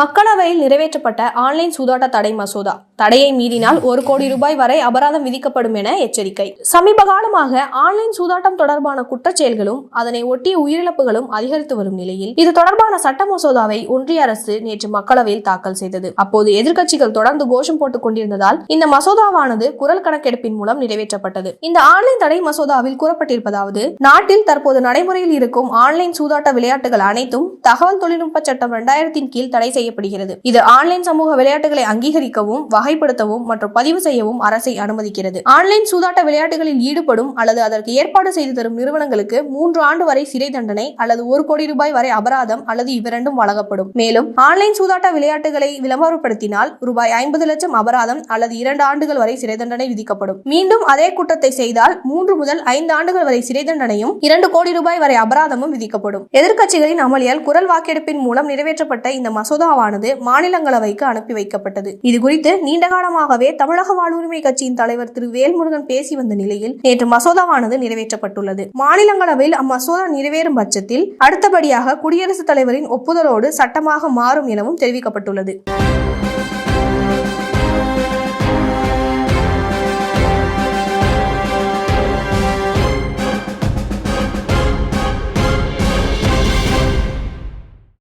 மக்களவையில் நிறைவேற்றப்பட்ட ஆன்லைன் சூதாட்ட தடை மசோதா. தடையை மீறினால் ஒரு கோடி ரூபாய் வரை அபராதம் விதிக்கப்படும் என எச்சரிக்கை. சமீப காலமாக ஆன்லைன் சூதாட்டம் தொடர்பான குற்றச்செயல்களும் அதனை ஒட்டிய உயிரிழப்புகளும் அதிகரித்து வரும் நிலையில் இது தொடர்பான சட்ட மசோதாவை ஒன்றிய அரசு நேற்று மக்களவையில் தாக்கல் செய்தது. அப்போது எதிர்க்கட்சிகள் தொடர்ந்து கோஷம் போட்டுக் கொண்டிருந்ததால் இந்த மசோதாவானது குரல் கணக்கெடுப்பின் மூலம் நிறைவேற்றப்பட்டது. இந்த ஆன்லைன் தடை மசோதாவில் கூறப்பட்டிருப்பதாவது நாட்டில் தற்போது நடைமுறையில் இருக்கும் ஆன்லைன் சூதாட்ட விளையாட்டுகள் அனைத்தும் தகவல் தொழில்நுட்ப சட்டம் இரண்டாயிரத்தின் கீழ் தடை செய்யப்படுகிறது. இது ஆன்லைன் சமூக விளையாட்டுகளை அங்கீகரிக்கவும் வகைப்படுத்தவும் மற்றும் பதிவு செய்யவும் அரசை அனுமதிக்கிறது. ஆன்லைன் சூதாட்ட விளையாட்டுகளில் ஈடுபடும் அல்லது அதற்கு ஏற்பாடு செய்து தரும் நிறுவனங்களுக்கு மூன்று ஆண்டு வரை சிறை தண்டனை அல்லது ஒரு கோடி ரூபாய் வரை அபராதம் அல்லது இவ்விரண்டும் வழங்கப்படும். மேலும் ஆன்லைன் சூதாட்ட விளையாட்டுகளை விளம்பரப்படுத்தினால் ரூபாய் ஐம்பது லட்சம் அபராதம் அல்லது இரண்டு ஆண்டுகள் வரை சிறை தண்டனை விதிக்கப்படும். மீண்டும் அதே குற்றத்தை செய்தால் மூன்று முதல் ஐந்து ஆண்டுகள் வரை சிறை தண்டனையும் இரண்டு கோடி ரூபாய் வரை அபராதமும் விதிக்கப்படும். எதிர்க்கட்சிகளின் அமளியால் குரல் வாக்கெடுப்பின் மூலம் நிறைவேற்றப்பட்ட இந்த மசோதா மசோதாவானது மாநிலங்களவைக்கு அனுப்பி வைக்கப்பட்டது. இது குறித்து நீண்ட காலமாகவே தமிழக வாழ்வுரிமை கட்சியின் தலைவர் திரு வேல்முருகன் பேசி வந்த நிலையில் நேற்று மசோதாவானது நிறைவேற்றப்பட்டுள்ளது. மாநிலங்களவையில் அம்மசோதா நிறைவேறும் பட்சத்தில் அடுத்தபடியாக குடியரசுத் தலைவரின் ஒப்புதலோடு சட்டமாக மாறும் எனவும் தெரிவிக்கப்பட்டுள்ளது.